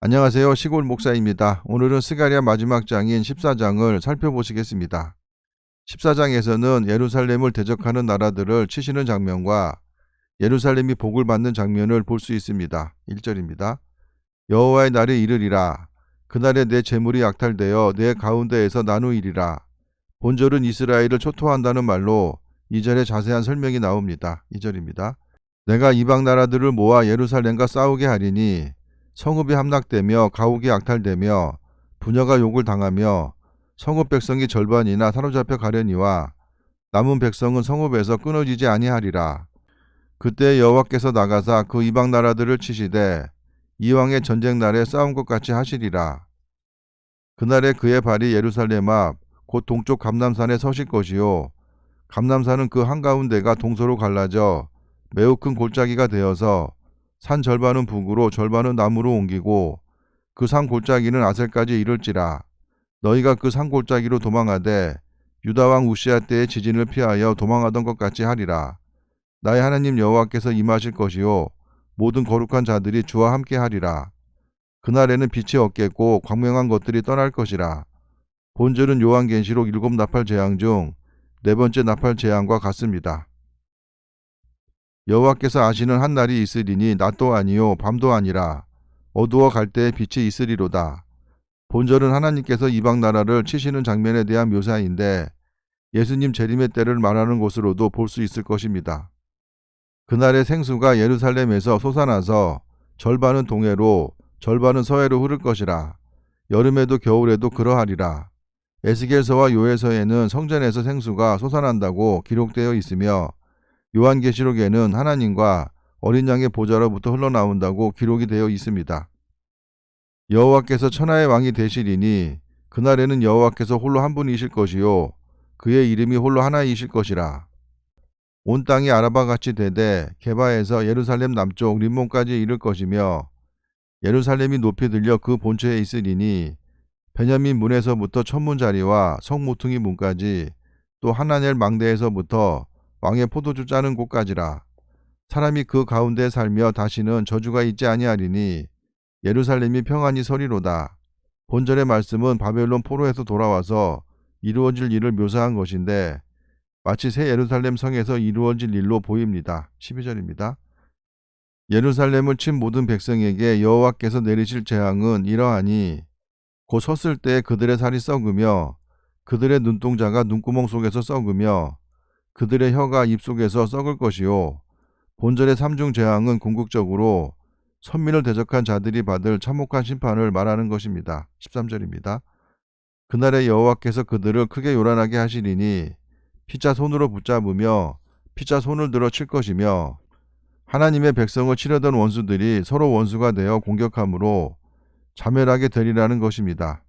안녕하세요. 시골 목사입니다. 오늘은 스가랴 마지막 장인 14장을 살펴보시겠습니다. 14장에서는 예루살렘을 대적하는 나라들을 치시는 장면과 예루살렘이 복을 받는 장면을 볼 수 있습니다. 1절입니다. 여호와의 날이 이르리라. 그날에 내 재물이 약탈되어 내 가운데에서 나누이리라. 본절은 이스라엘을 초토한다는 말로 2절에 자세한 설명이 나옵니다. 2절입니다. 내가 이방 나라들을 모아 예루살렘과 싸우게 하리니 성읍이 함락되며 가옥이 약탈되며 부녀가 욕을 당하며 성읍 백성이 절반이나 사로잡혀 가려니와 남은 백성은 성읍에서 끊어지지 아니하리라. 그때 여호와께서 나가사 그 이방 나라들을 치시되 이왕의 전쟁 날에 싸운 것 같이 하시리라. 그날에 그의 발이 예루살렘 앞 곧 동쪽 감남산에 서실 것이요 감남산은 그 한가운데가 동서로 갈라져 매우 큰 골짜기가 되어서 산 절반은 북으로 절반은 남으로 옮기고 그 산 골짜기는 아셀까지 이를지라. 너희가 그 산 골짜기로 도망하되 유다 왕 우시아 때의 지진을 피하여 도망하던 것 같이 하리라. 나의 하나님 여호와께서 임하실 것이요 모든 거룩한 자들이 주와 함께 하리라. 그날에는 빛이 없겠고 광명한 것들이 떠날 것이라. 본절은 요한계시록 일곱 나팔 재앙 중 네 번째 나팔 재앙과 같습니다. 여호와께서 아시는 한 날이 있으리니 낮도 아니요 밤도 아니라 어두워 갈 때에 빛이 있으리로다. 본절은 하나님께서 이방 나라를 치시는 장면에 대한 묘사인데 예수님 재림의 때를 말하는 것으로도 볼 수 있을 것입니다. 그날의 생수가 예루살렘에서 솟아나서 절반은 동해로 절반은 서해로 흐를 것이라. 여름에도 겨울에도 그러하리라. 에스겔서와 요에서에는 성전에서 생수가 솟아난다고 기록되어 있으며 요한계시록에는 하나님과 어린 양의 보좌로부터 흘러나온다고 기록이 되어 있습니다. 여호와께서 천하의 왕이 되시리니 그날에는 여호와께서 홀로 한 분이실 것이요 그의 이름이 홀로 하나이실 것이라. 온 땅이 아라바 같이 되되 개바에서 예루살렘 남쪽 림몬까지 이를 것이며 예루살렘이 높이 들려 그 본처에 있으리니 베냐민 문에서부터 천문 자리와 성 모퉁이 문까지 또 하나넬 망대에서부터 왕의 포도주 짜는 곳까지라 사람이 그 가운데 살며 다시는 저주가 있지 아니하리니 예루살렘이 평안히 서리로다. 본절의 말씀은 바벨론 포로에서 돌아와서 이루어질 일을 묘사한 것인데 마치 새 예루살렘 성에서 이루어질 일로 보입니다. 12절입니다. 예루살렘을 친 모든 백성에게 여호와께서 내리실 재앙은 이러하니 곧 섰을 때 그들의 살이 썩으며 그들의 눈동자가 눈구멍 속에서 썩으며 그들의 혀가 입 속에서 썩을 것이요 본절의 삼중 재앙은 궁극적으로 선민을 대적한 자들이 받을 참혹한 심판을 말하는 것입니다. 13절입니다. 그날에 여호와께서 그들을 크게 요란하게 하시리니 피자 손으로 붙잡으며 피자 손을 들어 칠 것이며 하나님의 백성을 치려던 원수들이 서로 원수가 되어 공격함으로 자멸하게 되리라는 것입니다.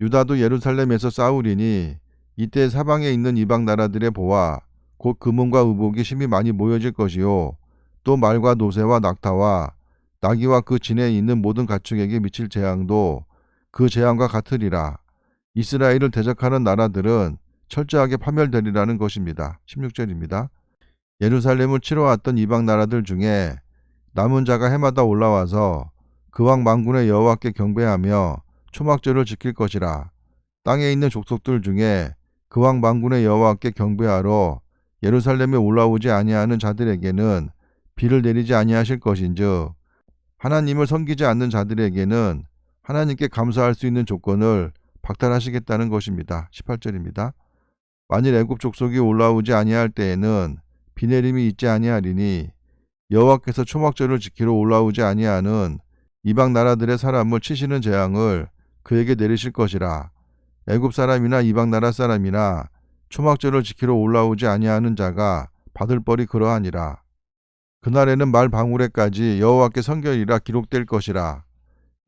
유다도 예루살렘에서 싸우리니 이때 사방에 있는 이방 나라들의 보화 곧 금은과 의복이 심히 많이 모여질 것이요 또 말과 노새와 낙타와 나귀와 그 진에 있는 모든 가축에게 미칠 재앙도 그 재앙과 같으리라 이스라엘을 대적하는 나라들은 철저하게 파멸되리라는 것입니다. 16절입니다. 예루살렘을 치러 왔던 이방 나라들 중에 남은 자가 해마다 올라와서 그왕 망군의 여호와께 경배하며 초막절을 지킬 것이라 땅에 있는 족속들 중에 그왕 망군의 여호와께 경배하러 예루살렘에 올라오지 아니하는 자들에게는 비를 내리지 아니하실 것인즉 하나님을 섬기지 않는 자들에게는 하나님께 감사할 수 있는 조건을 박탈하시겠다는 것입니다. 18절입니다. 만일 애굽 족속이 올라오지 아니할 때에는 비 내림이 있지 아니하리니 여호와께서 초막절을 지키러 올라오지 아니하는 이방 나라들의 사람을 치시는 재앙을 그에게 내리실 것이라 애굽 사람이나 이방 나라 사람이나 초막절을 지키러 올라오지 아니하는 자가 받을 벌이 그러하니라 그날에는 말 방울에까지 여호와께 성결이라 기록될 것이라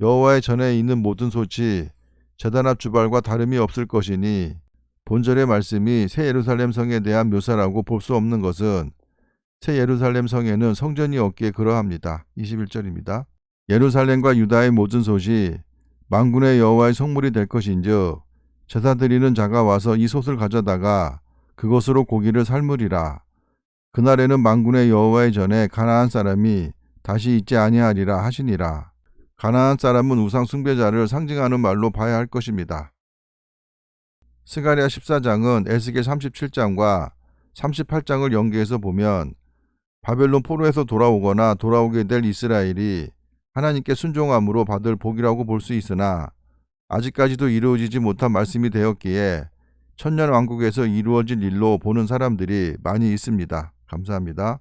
여호와의 전에 있는 모든 소치 제단 앞 주발과 다름이 없을 것이니 본절의 말씀이 새 예루살렘 성에 대한 묘사라고 볼 수 없는 것은 새 예루살렘 성에는 성전이 없기에 그러합니다. 21절입니다. 예루살렘과 유다의 모든 솥이 만군의 여호와의 성물이 될 것인즉 제사 드리는 자가 와서 이 솥을 가져다가 그것으로 고기를 삶으리라. 그날에는 만군의 여호와의 전에 가나안 사람이 다시 있지 아니하리라 하시니라. 가나안 사람은 우상 숭배자를 상징하는 말로 봐야 할 것입니다. 스가랴 14장은 에스겔 37장과 38장을 연계해서 보면 바벨론 포로에서 돌아오거나 돌아오게 될 이스라엘이 하나님께 순종함으로 받을 복이라고 볼 수 있으나 아직까지도 이루어지지 못한 말씀이 되었기에 천년 왕국에서 이루어질 일로 보는 사람들이 많이 있습니다. 감사합니다.